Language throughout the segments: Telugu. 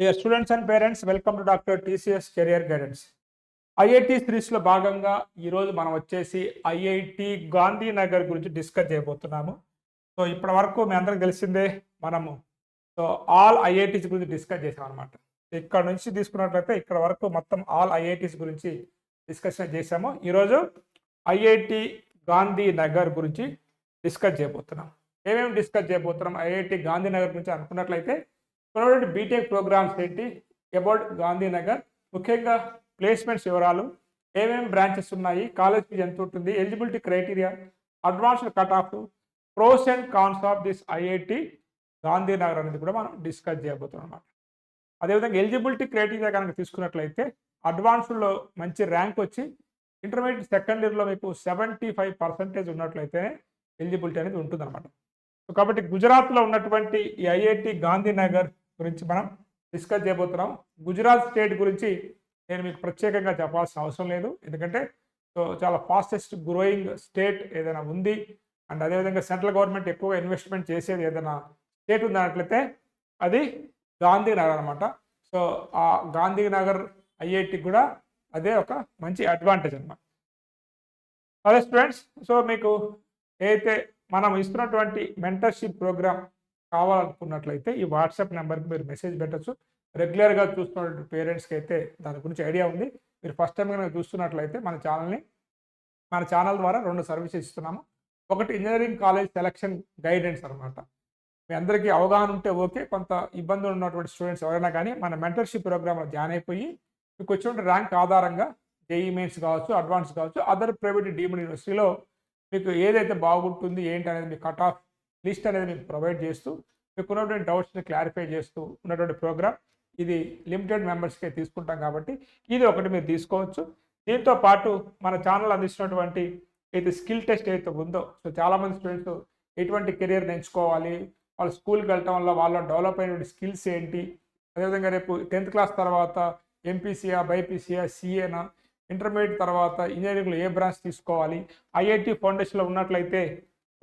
Dear students and parents welcome to doctor TCS career guidance IIT సిరీస్లో భాగంగా ఈరోజు మనం వచ్చేసి ఐఐటి గాంధీనగర్ గురించి డిస్కస్ చేయబోతున్నాము. సో ఇప్పటి వరకు మీ అందరికి తెలిసిందే మనము. సో ఆల్ ఐఐటీస్ గురించి డిస్కస్ చేసాం అనమాట ఇక్కడ నుంచి తీసుకున్నట్లయితే ఇక్కడ వరకు మొత్తం ఆల్ ఐఐటీస్ గురించి డిస్కషన్ చేసాము. ఈరోజు ఐఐటి గాంధీనగర్ గురించి డిస్కస్ చేయబోతున్నాం. ఏమేమి డిస్కస్ చేయబోతున్నాం? ఐఐటి గాంధీనగర్ గురించి అనుకున్నట్లయితే ఉన్నటువంటి బీటెక్ ప్రోగ్రామ్స్ ఏంటి? అబౌట్ గాంధీనగర్. ముఖ్యంగా ప్లేస్మెంట్స్ వివరాలు ఏమేమి బ్రాంచెస్ ఉన్నాయి కాలేజ్ ఫీజు ఎంత ఉంటుంది eligibility criteria advanced cut off pros and cons of this IIT Gandhinagar అనేది కూడా మనం డిస్కస్ చేయబోతున్నాం అనమాట అదేవిధంగా ఎలిజిబిలిటీ క్రైటీరియా కనుక తీసుకున్నట్లయితే అడ్వాన్స్డ్లో మంచి ర్యాంక్ వచ్చి ఇంటర్మీడియట్ సెకండ్ ఇయర్లో మీకు సెవెంటీ ఫైవ్ పర్సెంటేజ్ ఉన్నట్లయితే ఎలిజిబిలిటీ అనేది ఉంటుందన్నమాట. సో కాబట్టి గుజరాత్లో ఉన్నటువంటి ఈ ఐఐటి గాంధీనగర్ గురించి మనం డిస్కస్ చేయబోతున్నాం. గుజరాత్ స్టేట్ గురించి నేను మీకు ప్రత్యేకంగా చెప్పాల్సిన అవసరం లేదు. ఎందుకంటే సో చాలా ఫాస్టెస్ట్ గ్రోయింగ్ స్టేట్ ఏదైనా ఉంది. అండ్ అదేవిధంగా సెంట్రల్ గవర్నమెంట్ ఎక్కువగా ఇన్వెస్ట్మెంట్ చేసేది ఏదైనా స్టేట్ ఉందన్నట్లయితే అది గాంధీనగర్ అనమాట సో ఆ గాంధీనగర్ ఐఐటి కూడా అదే ఒక మంచి అడ్వాంటేజ్ అనమాట అదే స్టూడెంట్స్ సో మీకు ఏదైతే మనం ఇస్తున్నటువంటి మెంటర్షిప్ ప్రోగ్రామ్ కావాలనుకున్నట్లయితే ఈ వాట్సాప్ నెంబర్కి మీరు మెసేజ్ పెట్టచ్చు. రెగ్యులర్గా చూస్తున్నటువంటి పేరెంట్స్కి అయితే దాని గురించి ఐడియా ఉంది. మీరు ఫస్ట్ టైం కనుక చూస్తున్నట్లయితే మన ఛానల్ని మన ఛానల్ ద్వారా రెండు సర్వీసెస్ ఇస్తున్నాము. ఒకటి ఇంజనీరింగ్ కాలేజ్ సెలక్షన్ గైడెన్స్ అనమాట మీ అందరికీ అవగాహన ఉంటే ఓకే. కొంత ఇబ్బందులు ఉన్నటువంటి స్టూడెంట్స్ ఎవరైనా కానీ మన మెంటర్షిప్ ప్రోగ్రామ్లో జాయిన్ అయిపోయి మీకు వచ్చిన ర్యాంక్ ఆధారంగా జేఈ మెయిన్స్ కావచ్చు అడ్వాన్స్ కావచ్చు అదర్ ప్రైవేట్ డీమ్డ్ యూనివర్సిటీలో మీకు ఏదైతే బాగుంటుంది ఏంటి అనేది మీ కట్ ఆఫ్ లిస్ట్ అనేది మీకు ప్రొవైడ్ చేస్తూ మీకు ఉన్నటువంటి డౌట్స్ని క్లారిఫై చేస్తూ ఉన్నటువంటి ప్రోగ్రామ్ ఇది లిమిటెడ్ మెంబర్స్కే తీసుకుంటాం కాబట్టి ఇది ఒకటి మీరు తీసుకోవచ్చు. దీంతో పాటు మన ఛానల్ అందిస్తున్నటువంటి అయితే స్కిల్ టెస్ట్ అయితే ఉందో సో చాలామంది స్టూడెంట్స్ ఎటువంటి కెరియర్ ఎంచుకోవాలి వాళ్ళు స్కూల్కి వెళ్ళటం వల్ల వాళ్ళ డెవలప్ అయినటువంటి స్కిల్స్ ఏంటి అదేవిధంగా రేపు టెన్త్ క్లాస్ తర్వాత ఎంపీసీఆ బైపీసీఆ సిఏనా ఇంటర్మీడియట్ తర్వాత ఇంజనీరింగ్లో ఏ బ్రాంచ్ తీసుకోవాలి ఐఐటి ఫౌండేషన్లో ఉన్నట్లయితే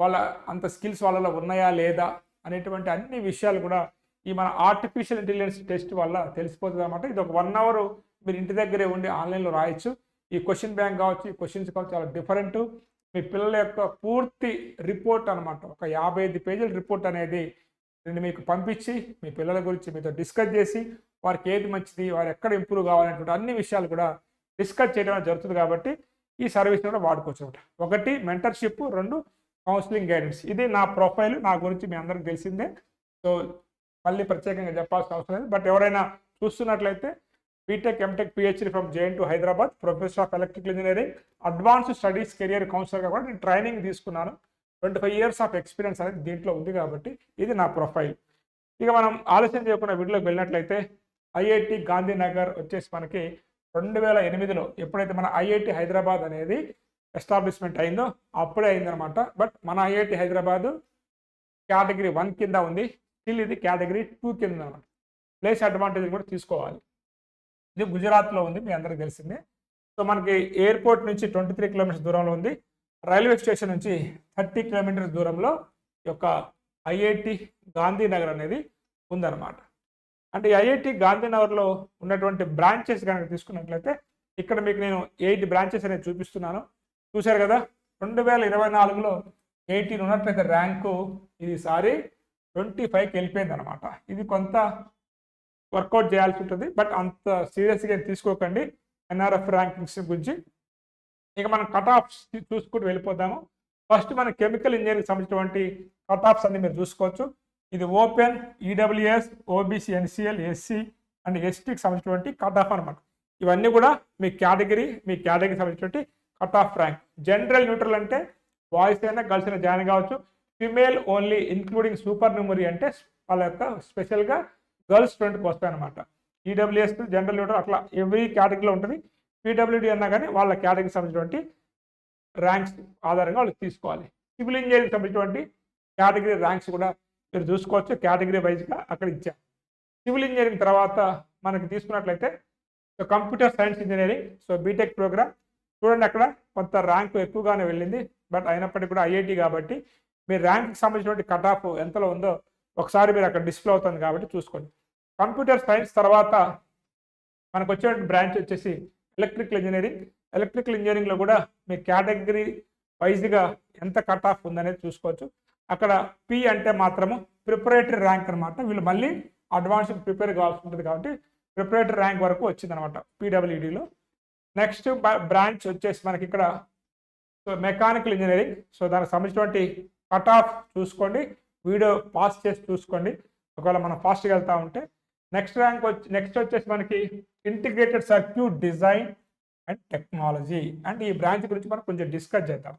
వాళ్ళ అంత స్కిల్స్ వాళ్ళలో ఉన్నాయా లేదా అనేటువంటి అన్ని విషయాలు కూడా ఈ మన ఆర్టిఫిషియల్ ఇంటెలిజెన్స్ టెస్ట్ వల్ల తెలిసిపోతుంది అనమాట ఇది ఒక వన్ అవర్ మీరు ఇంటి దగ్గరే ఉండి ఆన్లైన్లో రాయొచ్చు. ఈ క్వశ్చన్ బ్యాంక్ కావచ్చు ఈ క్వశ్చన్స్ కావచ్చు చాలా డిఫరెంట్ మీ పిల్లల యొక్క పూర్తి రిపోర్ట్ అనమాట ఒక యాభై ఐదు పేజీల రిపోర్ట్ అనేది నేను మీకు పంపించి మీ పిల్లల గురించి మీతో డిస్కస్ చేసి వారికి ఏది మంచిది వారు ఎక్కడ ఇంప్రూవ్ కావాలనేటువంటి అన్ని విషయాలు కూడా డిస్కస్ చేయడం జరుగుతుంది కాబట్టి ఈ సర్వీస్ కూడా వాడుకోవచ్చు ఒకటి మెంటర్షిప్ రెండు కౌన్సిలింగ్ గైడెన్స్. ఇది నా ప్రొఫైల్ నా గురించి మీ అందరికి తెలిసిందే. సో మళ్ళీ ప్రత్యేకంగా చెప్పాల్సిన అవసరం లేదు. బట్ ఎవరైనా చూస్తున్నట్లయితే B Tech M Tech PhD from JN TU Hyderabad professor of electrical engineering advance studies career కౌన్సిలర్గా కూడా నేను ట్రైనింగ్ తీసుకున్నాను. Twenty five years of experience అనేది దీంట్లో ఉంది కాబట్టి ఇది నా ప్రొఫైల్. ఇక మనం ఆలస్యం చేయకుండా వీడియోకి వెళ్ళినట్లయితే ఐఐటి గాంధీనగర్ వచ్చేసి మనకి రెండు వేల ఎనిమిదిలో ఎప్పుడైతే మన ఐఐటి హైదరాబాద్ అనేది ఎస్టాబ్లిష్మెంట్ అయిందో అప్పుడే అయిందనమాట. బట్ మన ఐఐటి హైదరాబాద్ కేటగిరీ వన్ కింద ఉంది. స్టిల్ ఇది కేటగిరీ టూ కింద అనమాట ప్లేస్ అడ్వాంటేజ్ కూడా తీసుకోవాలి. ఇది గుజరాత్లో ఉంది మీ అందరికి తెలిసిందే. సో మనకి ఎయిర్పోర్ట్ నుంచి ట్వంటీ త్రీ కిలోమీటర్స్ దూరంలో ఉంది. రైల్వే స్టేషన్ నుంచి థర్టీ కిలోమీటర్స్ దూరంలో ఈ యొక్క ఐఐటి గాంధీనగర్ అనేది ఉందన్నమాట అంటే ఐఐటి గాంధీనగర్లో ఉన్నటువంటి బ్రాంచెస్ కనుక తీసుకున్నట్లయితే ఇక్కడ మీకు నేను ఎయిట్ బ్రాంచెస్ అనేది చూపిస్తున్నాను. చూశారు కదా? రెండు వేల ఇరవై నాలుగులో ఎయిటీన్ ఉన్నట్లయితే ర్యాంకు ఇది సారి ట్వంటీ ఫైవ్కి వెళ్ళిపోయింది అనమాట ఇది కొంత వర్కౌట్ చేయాల్సి ఉంటుంది. బట్ అంత సీరియస్గా తీసుకోకండి. ఎన్ఆర్ఎఫ్ ర్యాంకింగ్స్ గురించి. ఇక మనం కట్ ఆఫ్స్ చూసుకుంటూ వెళ్ళిపోదాము. ఫస్ట్ మన కెమికల్ ఇంజనీరింగ్ సంబంధించినటువంటి కట్ ఆఫ్స్ అన్ని మీరు చూసుకోవచ్చు. ఇది open EWS OBC NCL SC and ఎస్టీకి సంబంధించినటువంటి కట్ ఆఫ్ అనమాట ఇవన్నీ కూడా మీ కేటగిరీ మీ కేటగిరీకి సంబంధించినటువంటి cut off rank. General neutral అంటే బాయ్స్ అయినా గర్ల్స్ అయినా జాయిన్ కావచ్చు. Female only including super memory అంటే వాళ్ళ యొక్క స్పెషల్గా గర్ల్స్ స్టూడెంట్కి వస్తాయి అనమాట ఈడబ్ల్యూఎస్ జనరల్ న్యూట్రల్ అట్లా ఎవ్రీ కేటగిరీలో ఉంటుంది. పీడబ్ల్యూడి అన్నా కానీ వాళ్ళ కేటగిరీకి సంబంధించినటువంటి ర్యాంక్స్ ఆధారంగా వాళ్ళు తీసుకోవాలి. సివిల్ ఇంజనీరింగ్ సంబంధించినటువంటి కేటగిరీ ర్యాంక్స్ కూడా మీరు చూసుకోవచ్చు. కేటగిరీ వైజ్గా అక్కడ ఇచ్చారు. సివిల్ ఇంజనీరింగ్ తర్వాత మనకి తీసుకున్నట్లయితే so computer science engineering so B Tech programme చూడండి అక్కడ కొంత ర్యాంక్ ఎక్కువగానే వెళ్ళింది. బట్ అయినప్పటికీ కూడా ఐఐటి కాబట్టి మీ ర్యాంక్కి సంబంధించినటువంటి కట్ ఆఫ్ ఎంతలో ఉందో ఒకసారి మీరు అక్కడ డిస్ప్లే అవుతుంది కాబట్టి చూసుకోండి. కంప్యూటర్ సైన్స్ తర్వాత మనకు వచ్చేటువంటి బ్రాంచ్ వచ్చేసి ఎలక్ట్రికల్ ఇంజనీరింగ్ ఎలక్ట్రికల్ ఇంజనీరింగ్లో కూడా మీ కేటగిరీ వైజ్గా ఎంత కట్ ఆఫ్ ఉందనేది చూసుకోవచ్చు. అక్కడ పి అంటే మాత్రము ప్రిపరేటరీ ర్యాంక్ అనమాట వీళ్ళు మళ్ళీ అడ్వాన్స్ ప్రిపేర్ కావాల్సి ఉంటుంది కాబట్టి ప్రిపరేటరీ ర్యాంక్ వరకు వచ్చిందనమాట పీడబ్ల్యూడీలో నెక్స్ట్ బ్రాంచ్ వచ్చేసి మనకి ఇక్కడ సో మెకానికల్ ఇంజనీరింగ్ సో దానికి సంబంధించినటువంటి కట్ ఆఫ్ చూసుకోండి వీడియో పాస్ చేసి చూసుకోండి. ఒకవేళ మనం ఫాస్ట్గా వెళ్తూ ఉంటే నెక్స్ట్ ర్యాంక్ వచ్చి నెక్స్ట్ వచ్చేసి మనకి integrated circuit design and technology and ఈ బ్రాంచ్ గురించి మనం కొంచెం డిస్కస్ చేద్దాం.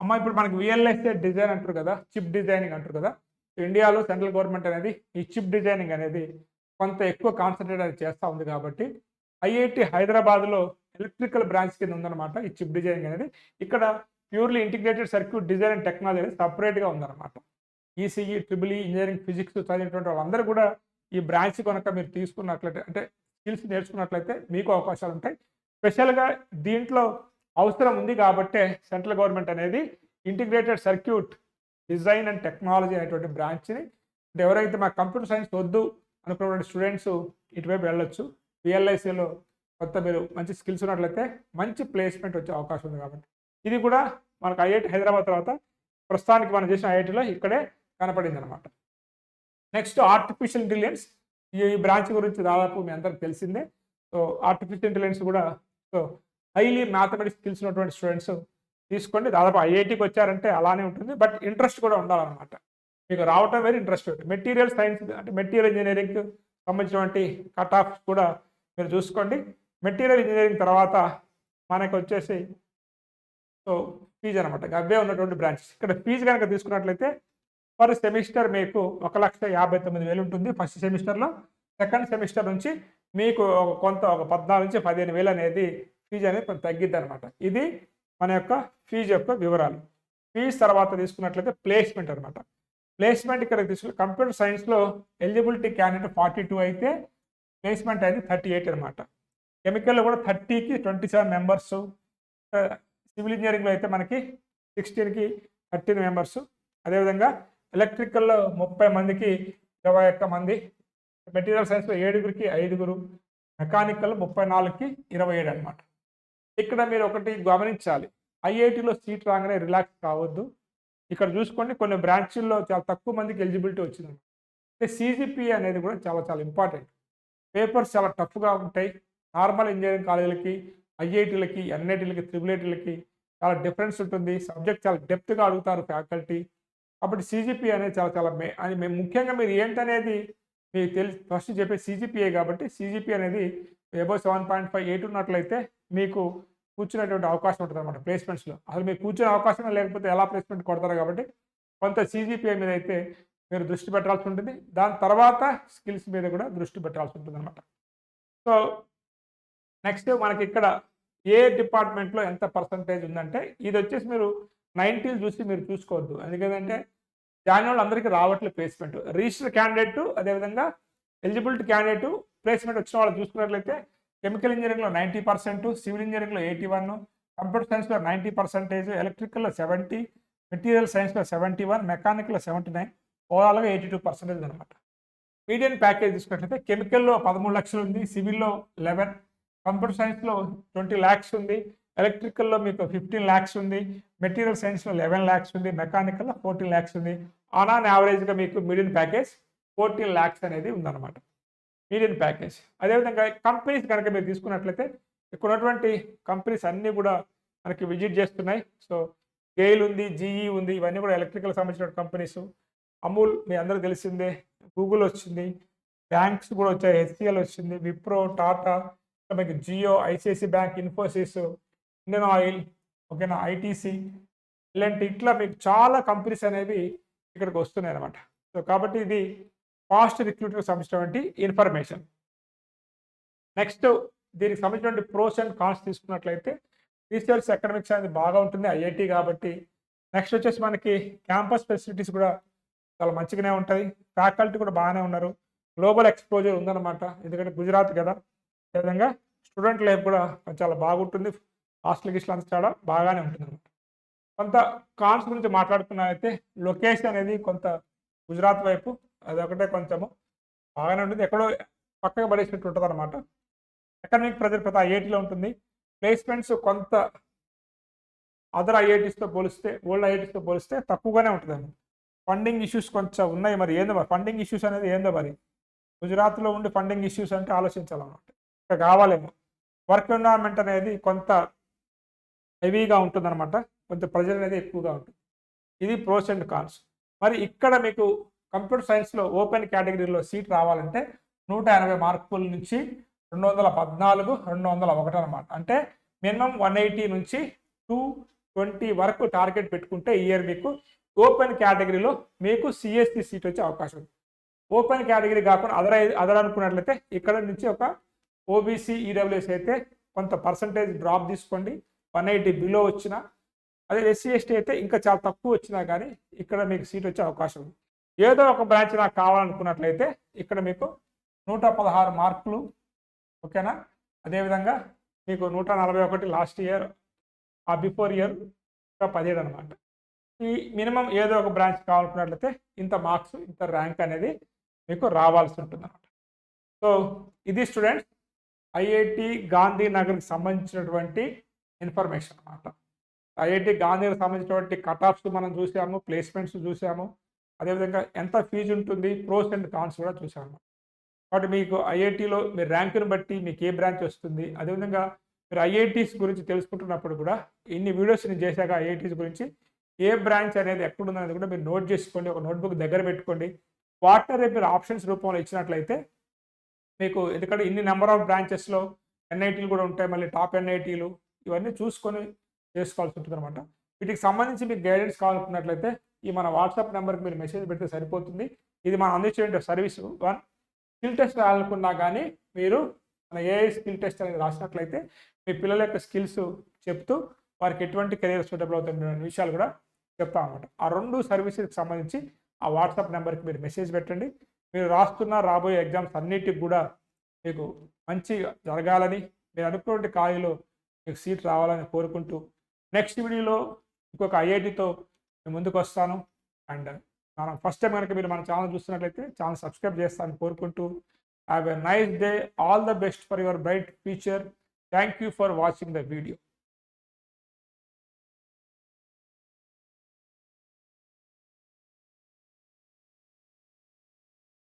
అమ్మ ఇప్పుడు మనకి విఎల్ఎస్ఏ డిజైన్ అంటారు కదా చిప్ డిజైనింగ్ అంటారు కదా ఇండియాలో సెంట్రల్ గవర్నమెంట్ అనేది ఈ చిప్ డిజైనింగ్ అనేది కొంత ఎక్కువ కాన్సన్ట్రేట్ అది చేస్తూ ఉంది కాబట్టి ఐఐటి హైదరాబాద్లో ఎలక్ట్రికల్ బ్రాంచ్ కింద ఉందన్నమాట ఈ చిప్ డిజైనింగ్ అనేది. ఇక్కడ purely integrated circuit design and technology అనేది సపరేట్గా ఉందన్నమాట. ఈసీఈ ట్రిబుల్ ఇంజనీరింగ్ ఫిజిక్స్ చదివినటువంటి వాళ్ళందరూ కూడా ఈ బ్రాంచ్ కనుక మీరు తీసుకున్నట్లయితే అంటే స్కిల్స్ నేర్చుకున్నట్లయితే మీకు అవకాశాలు ఉంటాయి. స్పెషల్గా దీంట్లో అవసరం ఉంది కాబట్టే సెంట్రల్ గవర్నమెంట్ అనేది integrated circuit design and technology అనేటువంటి బ్రాంచ్ని ఎవరైతే మా కంప్యూటర్ సైన్స్ వద్దు అనుకున్నటువంటి స్టూడెంట్స్ ఇటువైపు వెళ్ళొచ్చు. విఎల్ఐసిలో కొత్త మీరు మంచి స్కిల్స్ ఉన్నట్లయితే మంచి ప్లేస్మెంట్ వచ్చే అవకాశం ఉంది కాబట్టి. ఇది కూడా మనకు ఐఐటి హైదరాబాద్ తర్వాత ప్రస్తుతానికి మనం చేసిన ఐఐటిలో ఇక్కడే కనపడింది అనమాట నెక్స్ట్ ఆర్టిఫిషియల్ ఇంటెలిజెన్స్. ఈ బ్రాంచ్ గురించి దాదాపు మీ అందరికి తెలిసిందే. సో ఆర్టిఫిషియల్ ఇంటెలిజెన్స్ కూడా సో హైలీ మ్యాథమెటిక్స్ స్కిల్స్ ఉన్నటువంటి స్టూడెంట్స్ తీసుకోండి దాదాపు ఐఐటికి వచ్చారంటే అలానే ఉంటుంది. బట్ ఇంట్రెస్ట్ కూడా ఉండాలన్నమాట. మీకు రావటం వేరే ఇంట్రెస్ట్ మెటీరియల్ సైన్స్ అంటే మెటీరియల్ ఇంజనీరింగ్ సంబంధించినటువంటి కట్ ఆఫ్ కూడా మీరు చూసుకోండి. మెటీరియల్ ఇంజనీరింగ్ తర్వాత మనకు వచ్చేసి సో ఫీజు అనమాట అవే ఉన్నటువంటి బ్రాంచెస్. ఇక్కడ ఫీజు కనుక తీసుకున్నట్లయితే పర్ సెమిస్టర్ మీకు ఒక లక్ష యాభై తొమ్మిది వేలు ఉంటుంది ఫస్ట్ సెమిస్టర్లో. సెకండ్ సెమిస్టర్ నుంచి మీకు ఒక కొంత ఒక పద్నాలుగు నుంచి పదిహేను వేలు అనేది ఫీజు అనేది కొంత తగ్గిద్ది అనమాట ఇది మన యొక్క ఫీజు యొక్క వివరాలు. ఫీజు తర్వాత తీసుకున్నట్లయితే ప్లేస్మెంట్ అనమాట ప్లేస్మెంట్ ఇక్కడ తీసుకు కంప్యూటర్ సైన్స్లో ఎలిజిబిలిటీ క్యాండిడేట్ ఫార్టీ టూ అయితే ప్లేస్మెంట్ అనేది థర్టీ ఎయిట్ అనమాట కెమికల్లో కూడా థర్టీకి ట్వంటీ సెవెన్ మెంబర్స్ సివిల్ ఇంజనీరింగ్లో అయితే మనకి సిక్స్టీన్కి థర్టీన్ మెంబర్స్ అదేవిధంగా ఎలక్ట్రికల్లో ముప్పై మందికి ఇరవై ఒక్క మంది మెటీరియల్ సైన్స్లో ఏడుగురికి ఐదుగురు మెకానికల్ ముప్పై నాలుగుకి ఇరవై ఏడు అనమాట ఇక్కడ మీరు ఒకటి గమనించాలి. ఐఐటిలో సీట్ రాగానే రిలాక్స్ కావద్దు. ఇక్కడ చూసుకోండి కొన్ని బ్రాంచ్ల్లో చాలా తక్కువ మందికి ఎలిజిబిలిటీ వచ్చింది. అంటే సీజీపీ అనేది కూడా చాలా చాలా ఇంపార్టెంట్ పేపర్స్ చాలా టఫ్గా ఉంటాయి. నార్మల్ ఇంజనీరింగ్ కాలేజీలకి ఐఐటీలకి ఎన్ఐటీలకి త్రిబుల్ ఐటీలకి చాలా డిఫరెన్స్ ఉంటుంది. సబ్జెక్ట్ చాలా డెప్త్గా అడుగుతారు ఫ్యాకల్టీ. కాబట్టి సీజీపీ అనేది చాలా చాలా మే అని మేము ముఖ్యంగా మీరు ఏంటనేది మీకు తెలిసి ఫస్ట్ చెప్పే సీజీపీఏ కాబట్టి సీజీపీ అనేది above seven point five eight ఉన్నట్లయితే మీకు కూర్చునేటువంటి అవకాశం ఉంటుంది అనమాట ప్లేస్మెంట్స్లో. అసలు మీకు కూర్చునే అవకాశం లేకపోతే ఎలా ప్లేస్మెంట్ కొడతారు కాబట్టి కొంత సీజీపీఏ మీద అయితే మీరు దృష్టి పెట్టాల్సి ఉంటుంది. దాని తర్వాత స్కిల్స్ మీద కూడా దృష్టి పెట్టాల్సి ఉంటుంది అనమాట సో నెక్స్ట్ మనకి ఇక్కడ ఏ డిపార్ట్మెంట్లో ఎంత పర్సంటేజ్ ఉందంటే ఇది వచ్చేసి మీరు నైన్టీన్ చూసి మీరు చూసుకోవద్దు. ఎందుకంటే జాయిన్ అందరికీ రావట్లేదు ప్లేస్మెంట్. రిజిస్టర్ క్యాండిడేట్ అదేవిధంగా ఎలిజిబిలిటీ క్యాండిడేట్ ప్లేస్మెంట్ వచ్చిన వాళ్ళు చూసుకున్నట్లయితే కెమికల్ ఇంజనీరింగ్లో నైంటీ పర్సెంట్ సివిల్ ఇంజనీరింగ్లో ఎయిటీ వన్ కంప్యూటర్ సైన్స్లో నైంటీ పర్సెంటేజ్ ఎలక్ట్రికల్లో సెవెంటీ మెటీరియల్ సైన్స్లో సెవెంటీ వన్ మెకానికల్లో సెవెంటీ నైన్ ఓవరాల్గా ఎయిటీ టూ పర్సెంటేజ్ అనమాట. మీడియన్ ప్యాకేజ్ తీసుకున్నట్లయితే కెమికల్లో పదమూడు లక్షలు ఉంది సివిల్లో లెవెన్ కంప్యూటర్ సైన్స్లో ట్వంటీ ల్యాక్స్ ఉంది ఎలక్ట్రికల్లో మీకు ఫిఫ్టీన్ ల్యాక్స్ ఉంది మెటీరియల్ సైన్స్లో లెవెన్ ల్యాక్స్ ఉంది మెకానికల్లో ఫోర్టీన్ ల్యాక్స్ ఉంది. ఆన్ ఆన్ యావరేజ్గా మీకు మీడియన్ ప్యాకేజ్ ఫోర్టీన్ ల్యాక్స్ అనేది ఉందన్నమాట. Median package. అదేవిధంగా కంపెనీస్ కనుక మీరు తీసుకున్నట్లయితే ఇక్కడ ఉన్నటువంటి కంపెనీస్ అన్నీ కూడా మనకి విజిట్ చేస్తున్నాయి. సో గెయిల్ ఉంది జీఈ ఉంది ఇవన్నీ కూడా ఎలక్ట్రికల్ సంబంధించిన కంపెనీస్. అమూల్ మీ అందరూ తెలిసిందే గూగుల్ వచ్చింది బ్యాంక్స్ కూడా వచ్చాయి హెచ్సిఎల్ వచ్చింది విప్రో టాటా మీకు Jio ICICI bank Infosys Indian Oil ఓకేనా ఐటీసీ ఇలాంటి ఇట్లా మీకు చాలా కంపెనీస్ అనేవి ఇక్కడికి వస్తున్నాయి అనమాట సో కాబట్టి ఇది ఫాస్ట్ రిక్రూట్మెంట్కి సంబంధించినటువంటి ఇన్ఫర్మేషన్. నెక్స్ట్ దీనికి సంబంధించినటువంటి ప్రోస్ అండ్ కాన్స్ తీసుకున్నట్లయితే రీసెర్చ్ అకాడమిక్స్ అనేది బాగా ఉంటుంది ఐఐటి కాబట్టి. నెక్స్ట్ వచ్చేసి మనకి క్యాంపస్ ఫెసిలిటీస్ కూడా చాలా మంచిగానే ఉంటుంది ఫ్యాకల్టీ కూడా బాగానే ఉన్నారు. గ్లోబల్ ఎక్స్పోజర్ ఉందన్నమాట. ఎందుకంటే గుజరాత్ కదా. అదేవిధంగా స్టూడెంట్ లైఫ్ కూడా చాలా బాగుంటుంది. హాస్టల్ గిస్టల్ అంతా చాలా బాగానే ఉంటుంది అనమాట కొంత కాన్స్ గురించి మాట్లాడుకున్నట్లయితే లొకేషన్ అనేది కొంత గుజరాత్ వైపు అదొకటే కొంచెము బాగానే ఉంటుంది. ఎక్కడో పక్కగా పడేసినట్టు ఉంటుంది అనమాట ఎకనామిక్ ప్రెజర్ ప్రతి ఐఐటీలో ఉంటుంది. ప్లేస్మెంట్స్ కొంత అదర్ ఐఐటీస్తో పోలిస్తే ఓల్డ్ ఐఐటీస్తో పోలిస్తే తక్కువగానే ఉంటుంది ఫండింగ్ ఇష్యూస్ కొంచెం ఉన్నాయి మరి. ఏందో మరి? ఫండింగ్ ఇష్యూస్ అనేది ఏందో మరి? గుజరాత్లో ఉండి ఫండింగ్ ఇష్యూస్ అంటే ఆలోచించాలన్నమాట. ఇక్కడ కావాలేమో. వర్క్ ఎన్వైరాన్మెంట్ అనేది కొంత హెవీగా ఉంటుందన్నమాట. కొంత ప్రెజర్ అనేది ఎక్కువగా ఉంటుంది. ఇది ప్రోస్ అండ్ కాన్స్. మరి ఇక్కడ మీకు కంప్యూటర్ సైన్స్లో ఓపెన్ కేటగిరీలో సీట్ రావాలంటే నూట ఎనభై మార్కుల నుంచి రెండు వందల పద్నాలుగు రెండు వందల ఒకటి అనమాట అంటే మినిమం వన్ ఎయిటీ నుంచి టూ ట్వంటీ వరకు టార్గెట్ పెట్టుకుంటే ఈ ఇయర్ మీకు ఓపెన్ కేటగిరీలో మీకు సిఎస్సి సీట్ వచ్చే అవకాశం ఉంది. ఓపెన్ కేటగిరీ కాకుండా అదర్ అదర్ అనుకున్నట్లయితే ఇక్కడ నుంచి ఒక ఓబీసీ ఈడబ్ల్యూఎస్ అయితే కొంత పర్సంటేజ్ డ్రాప్ తీసుకోండి. వన్ ఎయిటీ బిలో వచ్చినా అదే ఎస్సీ ఎస్టీ అయితే ఇంకా చాలా తక్కువ వచ్చినా కానీ ఇక్కడ మీకు సీట్ వచ్చే అవకాశం ఉంది. ఏదో ఒక బ్రాంచ్ నాకు కావాలనుకున్నట్లయితే ఇక్కడ మీకు నూట పదహారు మార్కులు ఓకేనా? అదేవిధంగా మీకు నూట నలభై ఒకటి లాస్ట్ ఇయర్ ఆ బిఫోర్ ఇయర్ ఇంకా పదిహేడు అనమాట ఈ మినిమం ఏదో ఒక బ్రాంచ్ కావాలనుకున్నట్లయితే ఇంత మార్క్స్ ఇంత ర్యాంక్ అనేది మీకు రావాల్సి ఉంటుంది అనమాట సో ఇది స్టూడెంట్స్ ఐఐటి గాంధీనగర్కి సంబంధించినటువంటి ఇన్ఫర్మేషన్ అనమాట ఐఐటి గాంధీకి సంబంధించినటువంటి కట్ ఆఫ్స్ మనం చూసాము ప్లేస్మెంట్స్ చూసాము అదేవిధంగా ఎంత ఫీజు ఉంటుంది ప్రోస్ అండ్ కాన్స్ కూడా చూసాము. కాబట్టి మీకు ఐఐటిలో మీ ర్యాంకును బట్టి మీకు ఏ బ్రాంచ్ వస్తుంది అదేవిధంగా మీరు ఐఐటీస్ గురించి తెలుసుకుంటున్నప్పుడు కూడా ఇన్ని వీడియోస్ నేను చేశాక ఐఐటీస్ గురించి ఏ బ్రాంచ్ అనేది ఎక్కడుందనేది కూడా మీరు నోట్ చేసుకోండి ఒక నోట్బుక్ దగ్గర పెట్టుకోండి. వాటర్ మీరు ఆప్షన్స్ రూపంలో ఇచ్చినట్లయితే మీకు ఎందుకంటే ఇన్ని నెంబర్ ఆఫ్ బ్రాంచెస్లో ఎన్ఐటీలు కూడా ఉంటాయి మళ్ళీ టాప్ ఎన్ఐటీలు ఇవన్నీ చూసుకొని చేసుకోవాల్సి ఉంటుంది అనమాట వీటికి సంబంధించి మీకు గైడెన్స్ కావాలనుకున్నట్లయితే ఈ మన వాట్సాప్ నెంబర్కి మీరు మెసేజ్ పెడితే సరిపోతుంది. ఇది మనం అందించే సర్వీస్ వన్ స్కిల్ టెస్ట్ రాయాలనుకున్నా కానీ మీరు మన ఏఐ స్కిల్ టెస్ట్ అనేది రాసినట్లయితే మీ పిల్లల యొక్క స్కిల్స్ చెప్తూ వారికి ఎటువంటి కెరీర్ సూటబుల్ అవుతుంది విషయాలు కూడా చెప్తాం అనమాట ఆ రెండు సర్వీసెస్కి సంబంధించి ఆ వాట్సాప్ నెంబర్కి మీరు మెసేజ్ పెట్టండి. మీరు రాస్తున్న రాబోయే ఎగ్జామ్స్ అన్నిటికి కూడా మీకు మంచిగా జరగాలని మీరు అనుకున్నటువంటి కాలేజీలో మీకు సీట్ రావాలని కోరుకుంటూ నెక్స్ట్ వీడియోలో ఇంకొక ఐఐటితో నేను ముందుకు వస్తాను. అండ్ మనం ఫస్ట్ టైం కనుక మీరు మన ఛానల్ చూస్తున్నట్లయితే ఛానల్ సబ్స్క్రైబ్ చేస్తాను కోరుకుంటూ have a nice day. All the best for your bright future. Thank you for watching the video.